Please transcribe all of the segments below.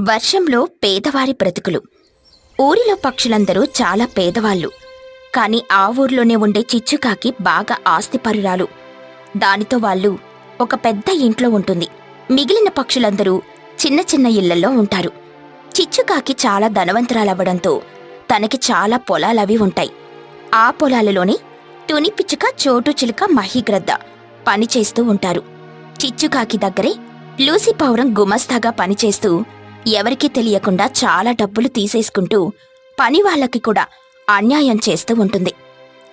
వర్షంలో పేదవారి బ్రతుకులు. ఊరిలో పక్షులందరూ చాలా పేదవాళ్ళు. కాని ఆ ఊర్లోనే ఉండే చిచ్చుకాకి బాగా ఆస్తిపరురాలు. దానితో వాళ్ళు ఒక పెద్ద ఇంట్లో ఉంటుంది. మిగిలిన పక్షులందరూ చిన్న చిన్న ఇళ్ళలో ఉంటారు. చిచ్చుకాకి చాలా ధనవంతురాలవ్వడంతో తనకి చాలా పొలాలవి ఉంటాయి. ఆ పొలాలలోనే తుని పిచ్చుక చోటు చిలుక మహిగ్రద్ద పనిచేస్తూ ఉంటారు. చిచ్చుకాకి దగ్గరే లూసిపావురం పౌరం గుమస్తాగా పనిచేస్తూ ఎవరికీ తెలియకుండా చాలా డబ్బులు తీసేసుకుంటూ పని వాళ్ళకి కూడా అన్యాయం చేస్తూ ఉంటుంది.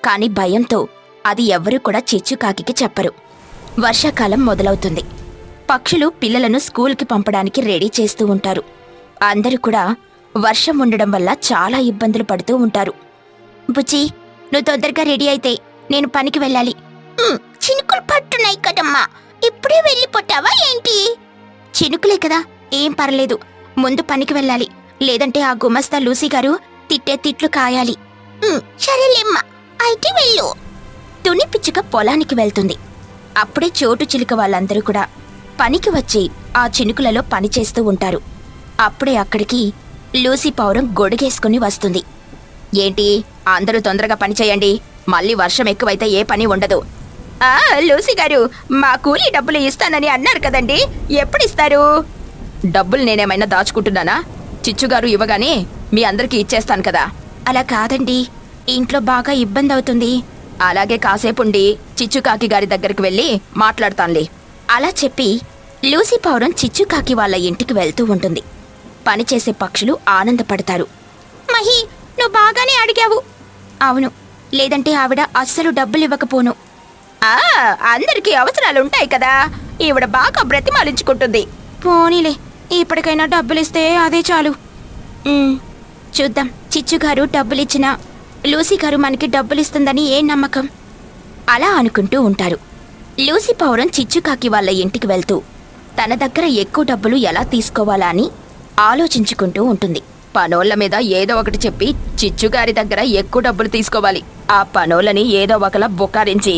కాని భయంతో అది ఎవ్వరూ కూడా చిచ్చుకాకి చెప్పరు. వర్షాకాలం మొదలవుతుంది. పక్షులు పిల్లలను స్కూల్కి పంపడానికి రెడీ చేస్తూ ఉంటారు. అందరూ కూడా వర్షం ఉండడం వల్ల చాలా ఇబ్బందులు పడుతూ ఉంటారు. బుజ్జి నువ్వు తొందరగా రెడీ అయితే నేను పనికి వెళ్ళాలి. చినుకులు పట్టున్నాయి కదమ్మా. ఇప్పుడే వెళ్ళిపోతావా ఏంటి? చినుకులే కదా ఏం పర్లేదు. ముందు పనికి వెళ్ళాలి. లేదంటే ఆ గుమస్తా లూసీ గారు తిట్టే తిట్లు కాయాలి. సరేలేమ్మా అయితే వెళ్ళు. తుని పిచ్చుక పొలానికి వెళ్తుంది. అప్పుడే చోటు చిలుక వాళ్ళందరూ కూడా పనికి వచ్చి ఆ చినుకులలో పని చేస్తూ ఉంటారు. అప్పుడే అక్కడికి లూసీ పౌరం గొడుగేసుకుని వస్తుంది. ఏంటి అందరూ తొందరగా పని చేయండి. మళ్ళీ వర్షం ఎక్కువైతే ఏ పని ఉండదు. లూసీ గారు మా కూలీ డబ్బులు ఇస్తానని అన్నారు కదండి. ఎప్పుడు ఇస్తారు డబ్బులు నేనేమైనా దాచుకుంటున్నానా? చిచ్చుగారు ఇవ్వగానే మీ అందరికీ ఇచ్చేస్తాను కదా. అలా కాదండి. ఇంట్లో బాగా ఇబ్బంది అవుతుంది. అలాగే కాసేపుండి చిచ్చుకాకి గారి దగ్గరికి వెళ్ళి మాట్లాడతానులే. అలా చెప్పి లూసీ పౌరం చిచ్చుకాకి వాళ్ళ ఇంటికి వెళ్తూ ఉంటుంది. పనిచేసే పక్షులు ఆనందపడతారు. మహి నువ్వు బాగానే అడిగావు. అవును లేదంటే ఆవిడ అస్సలు డబ్బులు ఇవ్వకపోను అందరికీ అవసరాలు ఉంటాయి కదా. ఈవిడ బాగా బ్రతిమాలించుకుంటుంది. పోనీలే ఇప్పటికైనా డబ్బులిస్తే అదే చాలు. చూద్దాం చిచ్చుగారు డబ్బులిచ్చినా లూసీ గారు మనకి డబ్బులిస్తుందని ఏ నమ్మకం? అలా అనుకుంటూ ఉంటారు. లూసీ పౌరం చిచ్చుకాకి వాళ్ళ ఇంటికి వెళ్తూ తన దగ్గర ఎక్కువ డబ్బులు ఎలా తీసుకోవాలా అని ఆలోచించుకుంటూ ఉంటుంది. పనోళ్ళ మీద ఏదో ఒకటి చెప్పి చిచ్చుగారి దగ్గర ఎక్కువ డబ్బులు తీసుకోవాలి. ఆ పనోళ్ళని ఏదో ఒకలా బుకారించి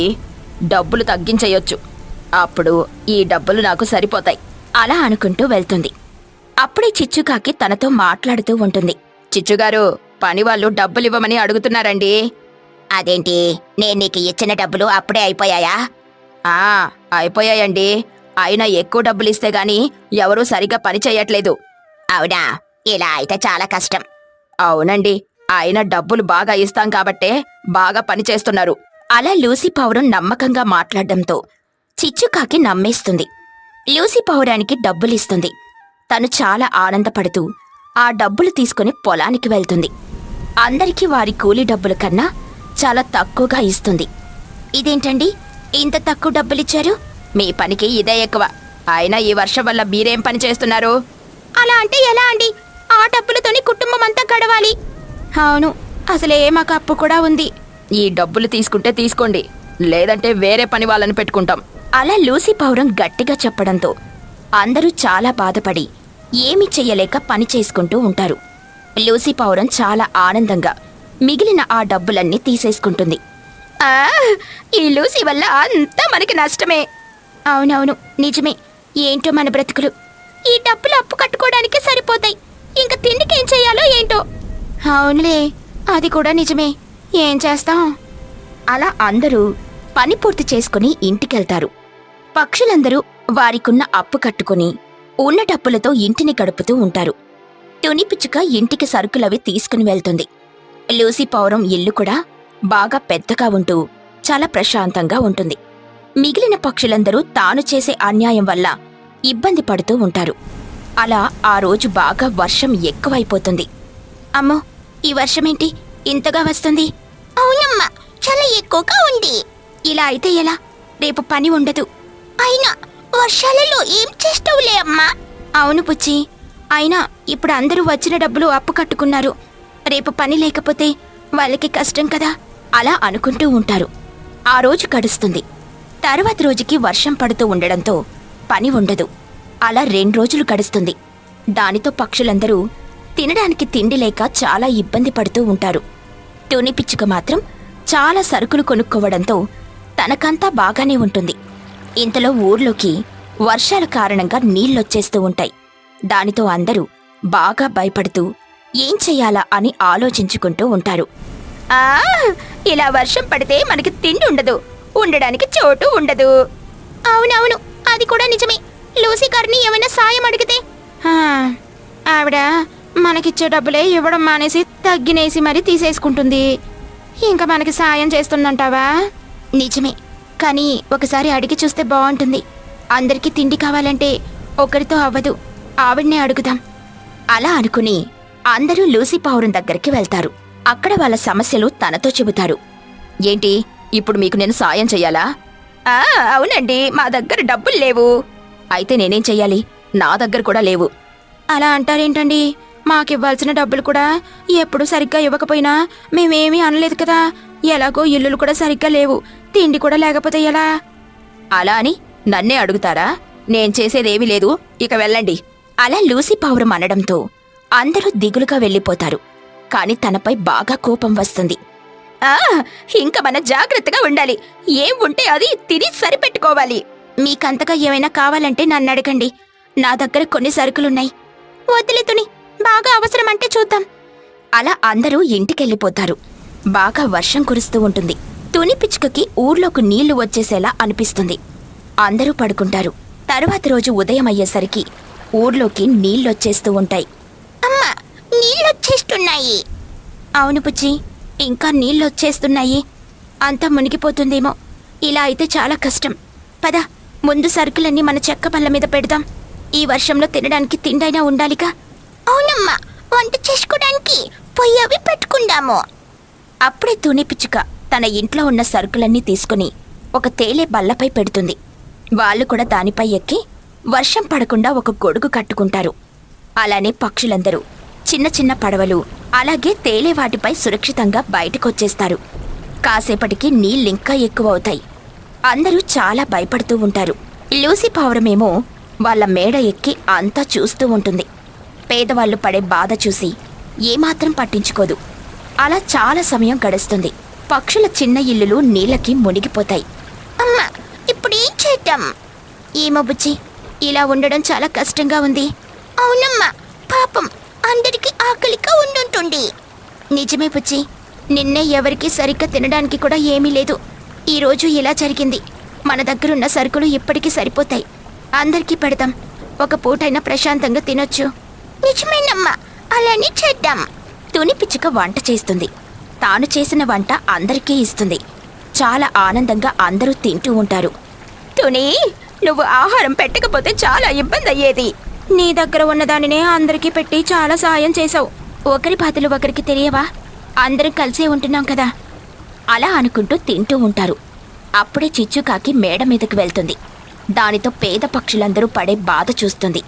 డబ్బులు తగ్గించేయొచ్చు. అప్పుడు ఈ డబ్బులు నాకు సరిపోతాయి. అలా అనుకుంటూ వెళ్తుంది. అప్పుడే చిచ్చుకాకి తనతో మాట్లాడుతూ ఉంటుంది. చిచ్చుగారు పనివాళ్ళు డబ్బులు ఇవ్వమని అడుగుతున్నారండి. అదేంటి? నేను నీకు ఇచ్చిన డబ్బులు అప్పుడే అయిపోయాయా? ఆ అయిపోయాయండి. అయినా ఎక్కువ డబ్బులు ఇస్తే గాని ఎవరూ సరిగ్గా పని చేయట్లేదు. అవునా? ఇలా అయితే చాలా కష్టం. అవునండి. ఆయన డబ్బులు బాగా ఇస్తాం కాబట్టే బాగా పని చేస్తున్నారు. అలా లూసీ పౌరం నమ్మకంగా మాట్లాడడంతో చిచ్చుకాకి నమ్మేస్తుంది. లూసీ పౌరానికి డబ్బులిస్తుంది. తను చాలా ఆనందపడుతూ ఆ డబ్బులు తీసుకుని పొలానికి వెళ్తుంది. అందరికీ వారి కూలీ డబ్బుల కన్నా చాలా తక్కువగా ఇస్తుంది. ఇదేంటండి? ఇంత తక్కువ డబ్బులిచ్చారు? మీ పనికి ఇదే ఎక్కువ. అయినా ఈ వర్షం వల్ల మీరేం పని చేస్తున్నారు? అలా అంటే ఎలా అండి? ఆ డబ్బులతోని కుటుంబం అంతా గడవాలి. అవును అసలే మాకు అప్పు కూడా ఉంది. ఈ డబ్బులు తీసుకుంటే తీసుకోండి. లేదంటే వేరే పని వాళ్ళని పెట్టుకుంటాం. అలా లూసీ పౌరం గట్టిగా చెప్పడంతో అందరూ చాలా బాధపడి ఏమి చెయ్యలేక పని చేసుకుంటూ ఉంటారు. లూసీ పౌరం చాలా ఆనందంగా మిగిలిన ఆ డబ్బులన్నీ తీసేసుకుంటుంది. ఈ లూసీ వల్ల అంతా మనకి నష్టమే. అవునవును నిజమే. ఏంటో మన బ్రతుకులు. ఈ డబ్బులు అప్పు కట్టుకోవడానికి సరిపోతాయి. ఇంకా తిండికి ఏం చేయాలో ఏంటో. అవునులే అది కూడా నిజమే. ఏం చేస్తాం? అలా అందరూ పని పూర్తి చేసుకుని ఇంటికెళ్తారు. పక్షులందరూ వారికున్న అప్పు కట్టుకుని ఉన్న డప్పులతో ఇంటిని గడుపుతూ ఉంటారు. తుని పిచ్చుక ఇంటికి సరుకులవి తీసుకుని వెళ్తుంది. లూసీ పౌరం ఇల్లు కూడా బాగా పెద్దగా ఉంటూ చాలా ప్రశాంతంగా ఉంటుంది. మిగిలిన పక్షులందరూ తాను చేసే అన్యాయం వల్ల ఇబ్బంది పడుతూ ఉంటారు. అలా ఆ రోజు బాగా వర్షం ఎక్కువైపోతుంది. అమ్మో ఈ వర్షమేంటి? ఇంతగా వస్తుంది. అవునమ్మా చాలా ఎక్కువగా ఉంది. ఇలా అయితే ఎలా? రేపు పని ఉండదు. అయినా వర్షాలలో ఏం చేస్తావులే అమ్మా? అవును పుచ్చి. అయినా ఇప్పుడు అందరూ వచ్చిన డబ్బులు అప్పు కట్టుకున్నారు. రేపు పని లేకపోతే వాళ్ళకి కష్టం కదా? అలా అనుకుంటూ ఉంటారు. ఆ రోజు గడుస్తుంది. తర్వాత రోజుకి వర్షం పడుతూ ఉండడంతో పని ఉండదు. అలా రెండు రోజులు గడుస్తుంది. దానితో పక్షులందరూ తినడానికి తిండి లేక చాలా ఇబ్బంది పడుతూ ఉంటారు. తుని పిచ్చుక మాత్రం చాలా సరుకులు కొనుక్కోవడంతో తనకంతా బాగానే ఉంటుంది. ఇంతలో ఊర్లోకి వర్షాల కారణంగా నీళ్ళొచ్చేస్తూ ఉంటాయి. దానితో అందరూ బాగా భయపడుతూ ఏం చెయ్యాలా అని ఆలోచించుకుంటూ ఉంటారు. ఆ ఇలా వర్షం పడితే మనకి తిండి ఉండదు. ఉండడానికి చోటు ఉండదు. అవునవును అది కూడా నిజమే. లూసీ గారిని ఏమైనా సాయం అడిగితే? ఆవిడ మనకిచ్చే డబ్బులే ఇవ్వడం మానేసి తగ్గినేసి మరీ తీసేసుకుంటుంది. ఇంకా మనకి సాయం చేస్తుందంటావా? నిజమే. కానీ ఒకసారి అడిగి చూస్తే బాగుంటుంది. అందరికీ తిండి కావాలంటే ఒకరితో అవ్వదు. ఆవిడ్నే అడుగుదాం. అలా అనుకుని అందరూ లూసీ పావురం దగ్గరికి వెళ్తారు. అక్కడ వాళ్ళ సమస్యలు తనతో చెబుతారు. ఏంటి? ఇప్పుడు మీకు నేను సాయం చెయ్యాలా? ఆ అవునండి. మా దగ్గర డబ్బులు లేవు. అయితే నేనేం చెయ్యాలి? నా దగ్గర కూడా లేవు. అలా అంటారేంటండి? మాకివ్వాల్సిన డబ్బులు కూడా ఎప్పుడు సరిగ్గా ఇవ్వకపోయినా మేమేమీ అనలేదు కదా. ఎలాగో ఇల్లులు కూడా సరిగ్గా లేవు. తిండి కూడా లేకపోతే ఎలా? అలా అని నన్నే అడుగుతారా? నేను చేసేదేమీ లేదు. ఇక వెళ్ళండి. అలా లూసీ పావురం అనడంతో అందరూ దిగులుగా వెళ్ళిపోతారు. కాని తనపై బాగా కోపం వస్తుంది. ఆ ఇంకా మన జాగ్రత్తగా ఉండాలి. ఏం ఉంటే అది తిని సరిపెట్టుకోవాలి. మీకంతగా ఏమైనా కావాలంటే నన్ను అడగండి. నా దగ్గర కొన్ని సరుకులున్నాయి. వదిలేతుని బాగా అవసరం అంటే చూద్దాం. అలా అందరూ ఇంటికెళ్ళిపోతారు. బాగా వర్షం కురుస్తూ ఉంటుంది. తుని పిచ్చుకకి ఊర్లోకి నీళ్ళు వచ్చేసేలా అనిపిస్తుంది. అందరూ పడుకుంటారు. తరువాత రోజు ఉదయం అయ్యేసరికి ఊర్లోకి నీళ్ళొచ్చేస్తూ ఉంటాయి. అమ్మా నీళ్ళొచ్చేస్తున్నాయి. అవును పుచ్చి ఇంకా నీళ్ళొచ్చేస్తున్నాయి. అంతా మునిగిపోతుందేమో. ఇలా అయితే చాలా కష్టం. పద ముందు సరుకులన్నీ మన చెక్క పళ్ళ మీద పెడదాం. ఈ వర్షంలో తినడానికి తిండైనా ఉండాలిగా. అవునమ్మా వంట చేసుకోవడానికి పొయ్యి అవి పెట్టుకుందాము. అప్పుడే తునిపిచ్చుక తన ఇంట్లో ఉన్న సరుకులన్నీ తీసుకుని ఒక తేలే బల్లపై పెడుతుంది. వాళ్ళు కూడా దానిపై ఎక్కి వర్షం పడకుండా ఒక గొడుగు కట్టుకుంటారు. అలానే పక్షులందరూ చిన్న చిన్న పడవలు అలాగే తేలే వాటిపై సురక్షితంగా బయటకొచ్చేస్తారు. కాసేపటికి నీళ్ళింకా ఎక్కువ అవుతాయి అందరూ చాలా భయపడుతూ ఉంటారు. లూసి పావురమేమో వాళ్ళ మేడ ఎక్కి అంతా చూస్తూ ఉంటుంది. పేదవాళ్ళు పడే బాధ చూసి ఏమాత్రం పట్టించుకోదు. అలా చాలా సమయం గడుస్తుంది. పక్షుల చిన్న ఇల్లులు నీళ్ళకి మునిగిపోతాయి. అమ్మా ఇప్పుడు ఏం చేద్దాం? ఏమో బుజ్జి ఇలా ఉండడం చాలా కష్టంగా ఉంది. అవునమ్మా పాపం అందరికీ ఆకలిగా ఉండుంటుంది. నిజమే బుజ్జి నిన్నే ఎవరికీ సరిగ్గా తినడానికి కూడా ఏమీ లేదు. ఈరోజు ఇలా జరిగింది. మన దగ్గరున్న సరుకులు ఇప్పటికీ సరిపోతాయి. అందరికీ పెడతాం. ఒక పూటైనా ప్రశాంతంగా తినొచ్చు. నిజమేనమ్మా అలానే చేద్దాం. తుని పిచ్చుక వంట చేస్తుంది. తాను చేసిన వంట అందరికీ ఇస్తుంది. చాలా ఆనందంగా అందరూ తింటూ ఉంటారు. తుని నువ్వు ఆహారం పెట్టకపోతే చాలా ఇబ్బంది అయ్యేది నీ దగ్గర ఉన్న దానినే అందరికీ పెట్టి చాలా సాయం చేశావు. ఒకరి బాధలు ఒకరికి తెలియవా? అందరం కలిసే ఉంటున్నాం కదా. అలా అనుకుంటూ తింటూ ఉంటారు. అప్పుడే చిచ్చుకాకి మేడ మీదకు వెళ్తుంది. దానితో పేద పక్షులందరూ పడే బాధ చూస్తుంది.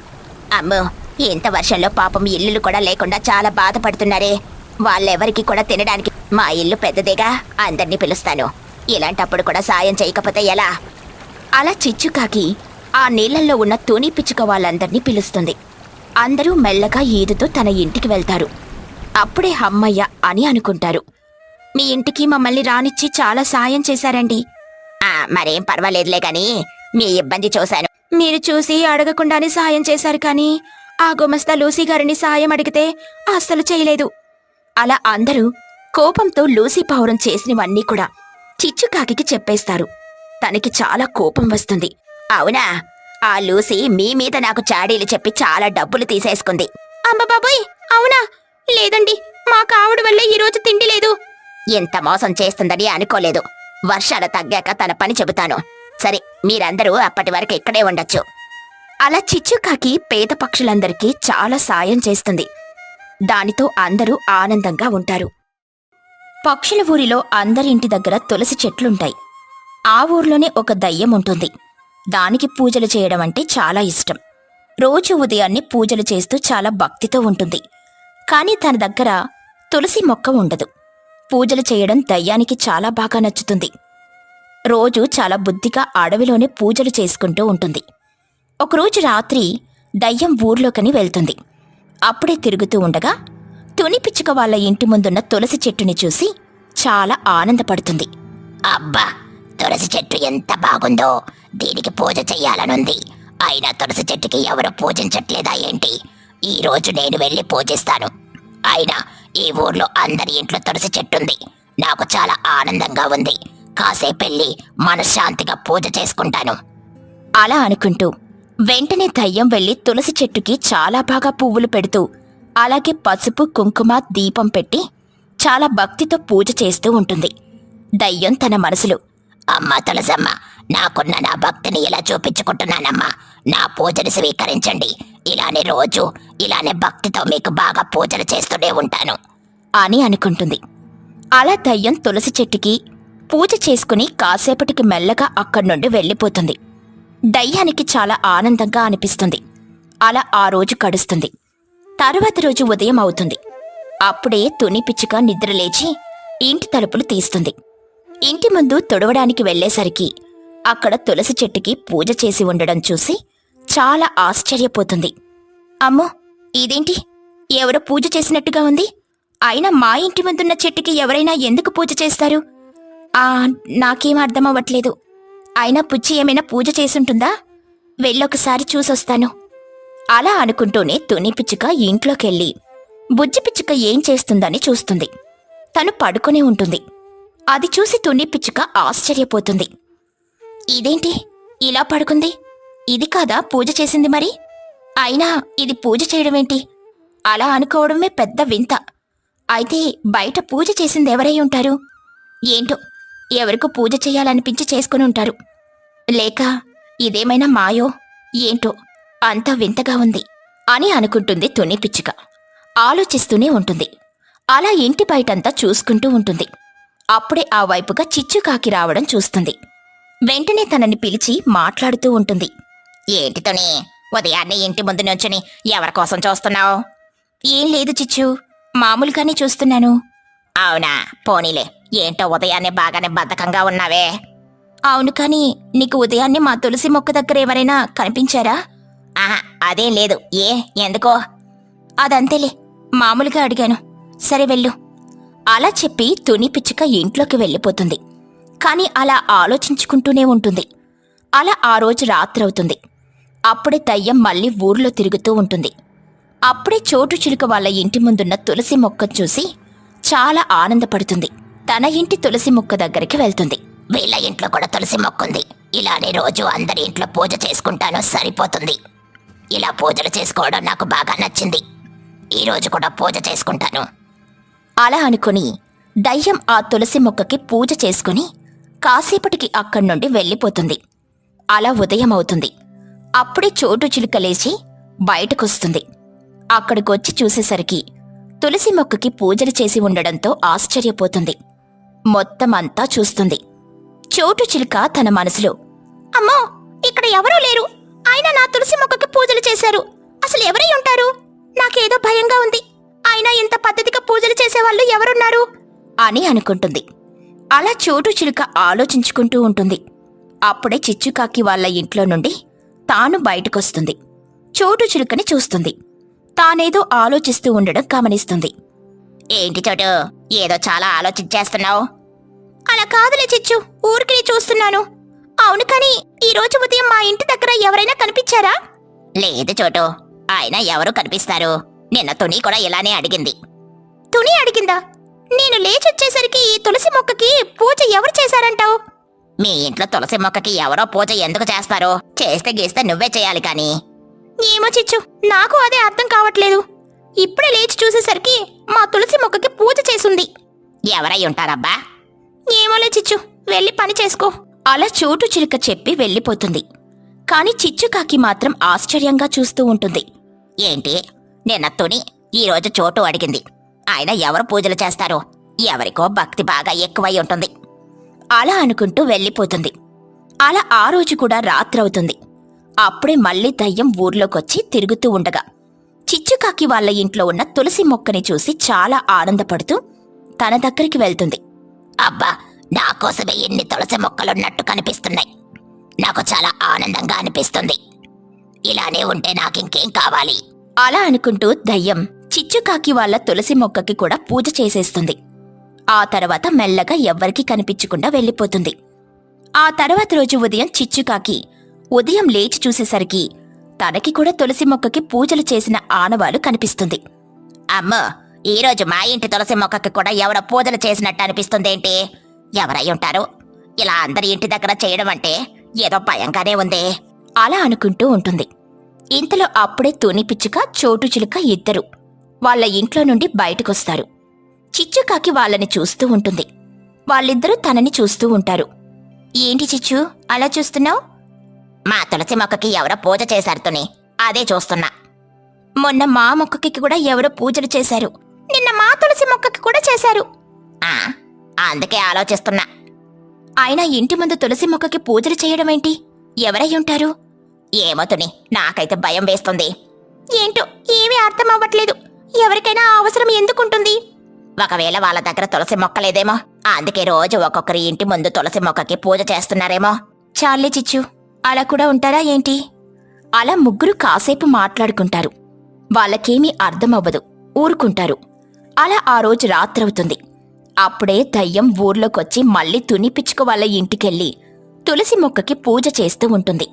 అమ్మో ఇంత వర్షంలో పాపం ఇల్లులు కూడా లేకుండా చాలా బాధపడుతున్నారే. వాళ్ళెవరికి కూడా తినడానికి మా ఇల్లు పెద్దదేగా అందరినీ పిలుస్తాను. ఇలాంటప్పుడు కూడా సాయం చేయకపోతే ఎలా? అలా చిచ్చుకాకి ఆ నీళ్ళల్లో ఉన్న తుని పిచ్చుక వాళ్ళందరినీ పిలుస్తుంది. అందరూ మెల్లగా ఈదుతూ తన ఇంటికి వెళ్తారు. అప్పుడే హమ్మయ్య అని అనుకుంటారు. మీ ఇంటికి మమ్మల్ని రానిచ్చి చాలా సాయం చేశారండి. మరేం పర్వాలేదులే గాని మీ ఇబ్బంది చూశాను. మీరు చూసి అడగకుండానే సాయం చేశారు కానీ ఆ గుమస్తా లూసీ గారిని సాయం అడిగితే అస్సలు చేయలేదు. అలా అందరూ కోపంతో లూసీ పావురం చేసినవన్నీ కూడా చిచ్చుకాకి చెప్పేస్తారు. తనకి చాలా కోపం వస్తుంది. అవునా? ఆ లూసీ మీ మీద నాకు చాడీలు చెప్పి చాలా డబ్బులు తీసేసుకుంది. బాబోయ్! అవునా? లేదండి మా కావుడు వల్లే ఈరోజు తిండి లేదు. ఎంత మోసం చేస్తుందని అనుకోలేదు. వర్షాలు తగ్గాక తన పని చెబుతాను. సరే మీరందరూ అప్పటి వరకు ఇక్కడే ఉండొచ్చు. అలా చిచ్చుకాకి పేద పక్షులందరికీ చాలా సాయం చేస్తుంది. దానితో అందరూ ఆనందంగా ఉంటారు. పక్షుల ఊరిలో అందరింటి దగ్గర తులసి చెట్లుంటాయి. ఆ ఊర్లోనే ఒక దయ్యం ఉంటుంది. దానికి పూజలు చేయడం అంటే చాలా ఇష్టం. రోజు ఉదయాన్నే పూజలు చేస్తూ చాలా భక్తితో ఉంటుంది. కానీ తన దగ్గర తులసి మొక్క ఉండదు. పూజలు చేయడం దయ్యానికి చాలా బాగా నచ్చుతుంది. రోజు చాలా బుద్ధిగా అడవిలోనే పూజలు చేసుకుంటూ ఉంటుంది. ఒకరోజు రాత్రి దయ్యం ఊర్లోకని వెళ్తుంది. అప్పుడే తిరుగుతూ ఉండగా తుని పిచ్చుక వాళ్ళ ఇంటి ముందున్న తులసి చెట్టుని చూసి చాలా ఆనందపడుతుంది. అబ్బా తులసి చెట్టు ఎంత బాగుందో! దీనికి పూజ చెయ్యాలనుంది. అయినా తులసి చెట్టుకి ఎవరు పూజించట్లేదా ఏంటి? ఈ రోజు నేను వెళ్ళి పూజిస్తాను. అయినా ఈ ఊర్లో అందరి ఇంట్లో తులసి చెట్టుంది. నాకు చాలా ఆనందంగా ఉంది. కాసేపెళ్ళి మనశ్శాంతిగా పూజ చేసుకుంటాను. అలా అనుకుంటూ వెంటనే దయ్యం వెళ్ళి తులసి చెట్టుకి చాలా బాగా పువ్వులు పెడుతూ అలాగే పసుపు కుంకుమ దీపం పెట్టి చాలా భక్తితో పూజ చేస్తూ ఉంటుంది. దయ్యం తన మనసులో అమ్మా తులసమ్మ నాకున్న నా భక్తిని ఇలా చూపించుకుంటున్నానమ్మా. నా పూజను స్వీకరించండి. ఇలానే రోజు ఇలానే భక్తితో మీకు బాగా పూజలు చేస్తూనే ఉంటాను. అని అనుకుంటుంది. అలా దయ్యం తులసి చెట్టుకి పూజ చేసుకుని కాసేపటికి మెల్లగా అక్కడి నుండి వెళ్ళిపోతుంది. డయ్యానికి చాలా ఆనందంగా అనిపిస్తుంది. అలా ఆ రోజు గడుస్తుంది తరువాత రోజు ఉదయం అవుతుంది. అప్పుడే తుని పిచ్చుక నిద్రలేచి ఇంటి తలుపులు తీస్తుంది. ఇంటి ముందు తొడవడానికి వెళ్ళేసరికి అక్కడ తులసి చెట్టుకి పూజ చేసి ఉండడం చూసి చాలా ఆశ్చర్యపోతుంది. అమ్మో! ఇదేంటి? ఎవరో పూజ చేసినట్టుగా ఉంది. అయినా మా ఇంటి ముందున్న చెట్టుకి ఎవరైనా ఎందుకు పూజ చేస్తారు? ఆ నాకేం అర్థం అవ్వట్లేదు అయినా పుచ్చి ఏమైనా పూజ చేసుంటుందా? వెళ్ళొకసారి చూసొస్తాను. అలా అనుకుంటూనే తుని పిచ్చుక ఇంట్లోకెళ్ళి బుజ్జి పిచ్చుక ఏం చేస్తుందని చూస్తుంది. తను పడుకునే ఉంటుంది. అది చూసి తుని పిచ్చుక ఆశ్చర్యపోతుంది. ఇదేంటి? ఇలా పడుకుంది? ఇది కాదా పూజ చేసింది మరి? అయినా ఇది పూజ చేయడమేంటి? అలా అనుకోవడమే పెద్ద వింత. అయితే బయట పూజ చేసింది ఎవరై ఉంటారు? ఏంటో ఎవరికో పూజ చేయాలనిపించి చేసుకుని ఉంటారు. లేక ఇదేమైనా మాయో? ఏంటో? అంతా వింతగా ఉంది అని అనుకుంటుంది తుని పిచ్చుక. ఆలోచిస్తూనే ఉంటుంది. అలా ఇంటి బయటంతా చూసుకుంటూ ఉంటుంది. అప్పుడే ఆ వైపుగా చిచ్చుకాకి రావడం చూస్తుంది. వెంటనే తనని పిలిచి మాట్లాడుతూ ఉంటుంది. ఏంటి తుని? ఉదయాన్నే ఇంటి ముందు నుంచుని ఎవరి కోసం చూస్తున్నావు? ఏం లేదు చిచ్చు. మామూలుగానే చూస్తున్నాను. అవునా? పోనీలే. ఏంటో ఉదయాన్నే బాగానే బద్ధకంగా ఉన్నావే? అవును కానీ నీకు ఉదయాన్నే మా తులసి మొక్క దగ్గర ఎవరైనా కనిపించారా? ఆహా అదేం లేదు. ఏ ఎందుకో? అదంతేలే మామూలుగా అడిగాను. సరే వెళ్ళు. అలా చెప్పి తుని పిచ్చుక ఇంట్లోకి వెళ్ళిపోతుంది. కాని అలా ఆలోచించుకుంటూనే ఉంటుంది. అలా ఆ రోజు రాత్రవుతుంది అప్పుడే దయ్యం మళ్ళీ ఊర్లో తిరుగుతూ ఉంటుంది. అప్పుడే చోటు చిలుక వాళ్ళ ఇంటి ముందున్న తులసి మొక్క చూసి చాలా ఆనందపడుతుంది. తన ఇంటి తులసి మొక్క దగ్గరికి వెళ్తుంది. వీళ్ళ ఇంట్లో కూడా తులసి మొక్కుంది. ఇలానే రోజు అందరి ఇంట్లో పూజ చేసుకుంటాను సరిపోతుంది. ఇలా పూజలు చేసుకోవడం నాకు బాగా నచ్చింది. ఈ రోజు కూడా పూజ చేసుకుంటాను. అలా అనుకుని దయ్యం ఆ తులసి మొక్కకి పూజ చేసుకుని కాసేపటికి అక్కడి నుండి వెళ్ళిపోతుంది. అలా ఉదయం అవుతుంది అప్పుడే చోటు చిలుక లేచి బయటకొస్తుంది. అక్కడికొచ్చి చూసేసరికి తులసి మొక్కకి పూజలు చేసి ఉండడంతో ఆశ్చర్యపోతుంది. మొత్తం అంతా చూస్తుంది. చోటు చిలుక తన మనసులో. అమ్మో ఇక్కడ ఎవరూ లేరు. ఆయన నా తులసి మొక్కకి పూజలు చేశారు. అసలు ఎవరై ఉంటారు? నాకేదో భయంగా ఉంది. ఆయన ఇంత పద్ధతిగా పూజలు చేసేవాళ్ళు ఎవరున్నారు? అని అనుకుంటుంది. అలా చోటు చిలుక ఆలోచించుకుంటూ ఉంటుంది. అప్పుడే చిచ్చుకాకి వాళ్ళ ఇంట్లో నుండి తాను బయటకొస్తుంది. చోటు చిలుకని చూస్తుంది. తానేదో ఆలోచిస్తూ ఉండడం గమనిస్తుంది. ఏంటి చోటు? ఏదో చాలా ఆలోచించేస్తున్నావు? అలా కాదులే చిచ్చు. ఊరికి చూస్తున్నాను. అవును కానీ ఈ రోజు ఉదయం మా ఇంటి దగ్గర ఎవరైనా కనిపించారా? లేదు చోటు. ఆయన ఎవరు కనిపిస్తారు? నిన్న తుని కూడా ఇలానే అడిగింది. తుని అడిగిందా? నేను లేచొచ్చేసరికి ఈ తులసి మొక్కకి పూజ ఎవరు చేశారంటావు? మీ ఇంట్లో తులసి మొక్కకి ఎవరో పూజ ఎందుకు చేస్తారో? చేస్తే గీస్తే నువ్వే చేయాలి కానీ. ఏమో చిచ్చు నాకు అదే అర్థం కావట్లేదు. ఇప్పుడే లేచి చూసేసరికి మా తులసి మొక్కకి పూజ చేసుంది. ఎవరై ఉంటారబ్బా? ఏమోలే చిచ్చు వెళ్ళి పని చేసుకో. అలా చోటు చిలుక చెప్పి వెళ్ళిపోతుంది. కాని చిచ్చుకాకి మాత్రం ఆశ్చర్యంగా చూస్తూ ఉంటుంది. ఏంటి? నిన్న ఈరోజు ఈ రోజు చోటు అడిగింది. ఆయన ఎవరు పూజలు చేస్తారో? ఎవరికో భక్తి బాగా ఎక్కువై ఉంటుంది. అలా అనుకుంటూ వెళ్ళిపోతుంది. అలా ఆ రోజు కూడా రాత్రవుతుంది. అప్పుడే మళ్ళీ దయ్యం ఊర్లోకొచ్చి తిరుగుతూ ఉండగా చిచ్చుకాకి వాళ్ళ ఇంట్లో ఉన్న తులసి మొక్కని చూసి చాలా ఆనందపడుతూ తన దగ్గరికి వెళ్తుంది. అబ్బా నా కోసమే ఎన్ని తులసి మొక్కలున్నట్టు కనిపిస్తున్నాయి. నాకు చాలా ఆనందంగా అనిపిస్తుంది. ఇలానే ఉంటే నాకింకేం కావాలి? అలా అనుకుంటూ దయ్యం చిచ్చుకాకి వాళ్ళ తులసి మొక్కకి కూడా పూజ చేసేస్తుంది. ఆ తర్వాత మెల్లగా ఎవ్వరికీ కనిపించకుండా వెళ్ళిపోతుంది. ఆ తర్వాత రోజు ఉదయం చిచ్చుకాకి ఉదయం లేచి చూసేసరికి తనకి కూడా తులసి మొక్కకి పూజలు చేసిన ఆనవాలు కనిపిస్తుంది. అమ్మో ఈరోజు మా ఇంటి తులసి మొక్కకి కూడా ఎవరో పూజలు చేసినట్టు అనిపిస్తుందేంటి ఎవరై ఉంటారు? ఇలా అందరి ఇంటి దగ్గర చేయడం అంటే ఏదో భయంగానే ఉంది. అలా అనుకుంటూ ఉంటుంది. ఇంతలో అప్పుడే తుని పిచ్చుక చోటు చిలుక ఇద్దరు వాళ్ళ ఇంట్లో నుండి బయటకొస్తారు. చిచ్చుకాకి వాళ్ళని చూస్తూ ఉంటుంది. వాళ్ళిద్దరూ తనని చూస్తూ ఉంటారు. ఏంటి చిచ్చు అలా చూస్తున్నావు? మా తులసి మొక్కకి ఎవరో పూజ చేశారు తుని. అదే చూస్తున్నా. మొన్న మా మొక్కకి కూడా ఎవరో పూజలు చేశారు. నిన్న మా తులసి మొక్కకి కూడా చేశారు. ఆ, అందుకే ఆలోచిస్తున్నా. ఆయన ఇంటి ముందు తులసి మొక్కకి పూజలు చేయడం ఏంటి? ఎవరై ఉంటారు? ఏమో తుని నాకైతే భయం వేస్తుంది. ఏంటో ఏమీ అర్థం అవ్వట్లేదు. ఎవరికైనా ఆ అవసరం ఎందుకుంటుంది? ఒకవేళ వాళ్ళ దగ్గర తులసి మొక్క లేదేమో అందుకే రోజు ఒక్కొక్కరి ఇంటి ముందు తులసి మొక్కకి పూజ చేస్తున్నారేమో. చాలే చిచ్చు అలా కూడా ఉంటారా ఏంటి? అలా ముగ్గురు కాసేపు మాట్లాడుకుంటారు. వాళ్ళకేమీ అర్థమవ్వదు ఊరుకుంటారు. అలా ఆ రోజు రాత్రవుతుంది. అప్పుడే దయ్యం ఊర్లోకొచ్చి మళ్ళీ తుని పిచ్చుక వాళ్ళ ఇంటికెళ్ళి తులసి మొక్కకి పూజ చేస్తూ ఉంటుంది.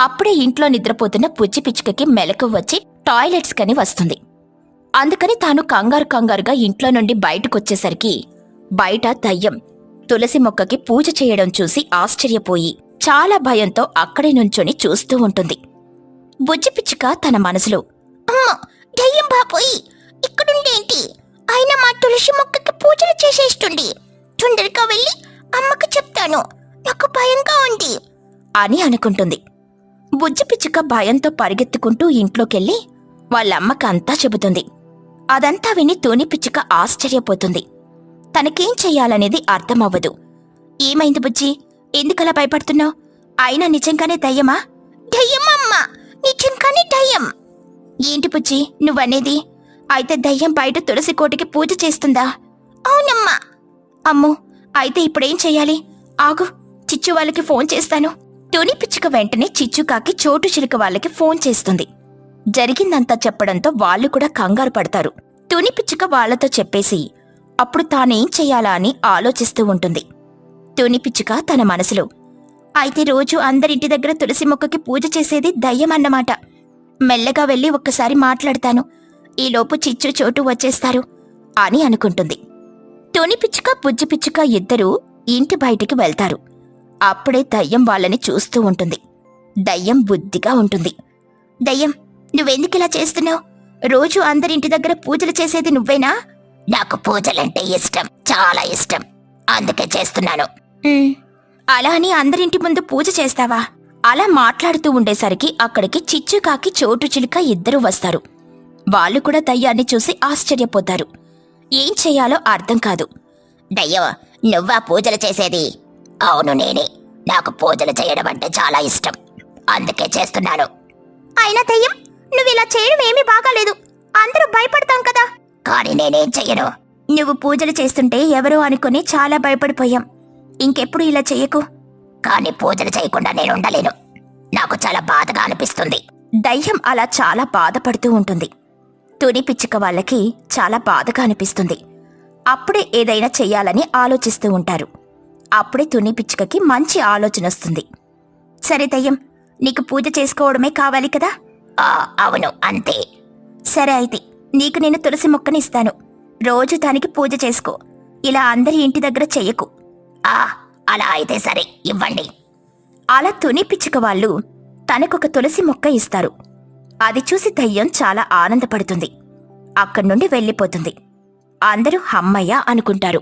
అప్పుడే ఇంట్లో నిద్రపోతున్న పుచ్చి పిచ్చుకకి మెలకు వచ్చి టాయిలెట్స్ కని వస్తుంది. అందుకని తాను కంగారు కంగారుగా ఇంట్లో నుండి బయటకొచ్చేసరికి బయట దయ్యం తులసి మొక్కకి పూజ చేయడం చూసి ఆశ్చర్యపోయి చాలా భయంతో అక్కడే నుంచొని చూస్తూ ఉంటుంది. బుజ్జి పిచ్చుక తన మనసులో అమ్మ దయ్యం బాపోయి ఇక్కడుండేంటి? అయినా మా తులసి మొక్కకి పూజలు చేసేస్తుంది. తొందరగా వెళ్ళి అమ్మకు చెప్తాను. నాకు భయంగా ఉంది. అని అనుకుంటుంది. బుజ్జి పిచ్చుక భయంతో పరిగెత్తుకుంటూ ఇంట్లోకెళ్ళి వాళ్ళమ్మకి అంతా చెబుతుంది. అదంతా విని తూని పిచ్చుక ఆశ్చర్యపోతుంది. తనకేం చెయ్యాలనేది అర్థమవ్వదు. ఏమైంది బుజ్జి? ఎందుకలా భయపడుతున్నావు? అయినా నిజంగానే దయ్యమా? దయ్యం నిజంగానే దయ్యం! ఏంటి బుజ్జి? నువ్వనేది? అయితే దయ్యం బయట తులసి కోటికి పూజ చేస్తుందా? అవునమ్మా. అమ్ము అయితే ఇప్పుడేం చెయ్యాలి? ఆగు చిచ్చు వాళ్ళకి ఫోన్ చేస్తాను. తుని పిచ్చుక వెంటనే చిచ్చుకాకి చోటు చిలుక వాళ్ళకి ఫోన్ చేస్తుంది. జరిగిందంతా చెప్పడంతో వాళ్ళు కూడా కంగారు పడతారు. తుని పిచ్చుక వాళ్ళతో చెప్పేసి అప్పుడు తానేం చెయ్యాలా అని ఆలోచిస్తూ ఉంటుంది. తుని పిచ్చుక తన మనసులో అయితే రోజు అందరింటి దగ్గర తులసి మొక్కకి పూజ చేసేది దయ్యం అన్నమాట మెల్లగా వెళ్ళి ఒక్కసారి మాట్లాడతాను. ఈలోపు చిచ్చు చోటు వచ్చేస్తారు అని అనుకుంటుంది. తుని పిచ్చుక పిచ్చుక ఇద్దరూ ఇంటి బయటికి వెళ్తారు. అప్పుడే దయ్యం వాళ్ళని చూస్తూ ఉంటుంది. దయ్యం బుద్ధిగా ఉంటుంది. దయ్యం నువ్వెందుకిలా చేస్తున్నావు? రోజు అందరింటి దగ్గర పూజలు చేసేది నువ్వేనా? నాకు పూజలంటే ఇష్టం చాలా ఇష్టం. అందుకే చేస్తున్నాను. అలా అని అందరింటి ముందు పూజ చేస్తావా? అలా మాట్లాడుతూ ఉండేసరికి అక్కడికి చిచ్చుకాకి చోటు చిలుక ఇద్దరూ వస్తారు. వాళ్ళు కూడా దయ్యాన్ని చూసి ఆశ్చర్యపోతారు. ఏం చేయాలో అర్థం కాదు. దయ్యం నువ్వా పూజలు చేసేది? అవును నేనే. నాకు పూజలు చేయడం అంటే చాలా ఇష్టం. అందుకే చేస్తున్నాను. అయినా దయ్యం నువ్వు ఇలా చేయడం ఏమీ బాగాలేదు. అందరూ భయపడతాం కదా. కానీ నేనేం చెయ్యను. నువ్వు పూజలు చేస్తుంటే ఎవరో అనుకుని చాలా భయపడిపోయాం. ఇంకెప్పుడు ఇలా చెయ్యకు. కానీ పూజలు చేయకుండా నేను ఉండలేను. నాకు చాలా బాధగా అనిపిస్తుంది. దయ్యం అలా చాలా బాధపడుతూ ఉంటుంది. తుని పిచ్చుక వాళ్ళకి చాలా బాధగా అనిపిస్తుంది. అప్పుడే ఏదైనా చెయ్యాలని ఆలోచిస్తూ ఉంటారు. అప్పుడే తుని పిచ్చుకకి మంచి ఆలోచన వస్తుంది. సరే దయ్యం నీకు పూజ చేసుకోవడమే కావాలి కదా? ఆ అవును అంతే. సరే అయితే నీకు నేను తులసి మొక్కని ఇస్తాను. రోజు దానికి పూజ చేసుకో. ఇలా అందరి ఇంటి దగ్గర చెయ్యకు. ఆ అలా అయితే సరే ఇవ్వండి. అలా తుని పిచ్చుక వాళ్ళు తనకొక తులసి మొక్క ఇస్తారు. అది చూసి దయ్యం చాలా ఆనందపడుతుంది. అక్కడి నుండి వెళ్ళిపోతుంది. అందరూ హమ్మయ్య అనుకుంటారు.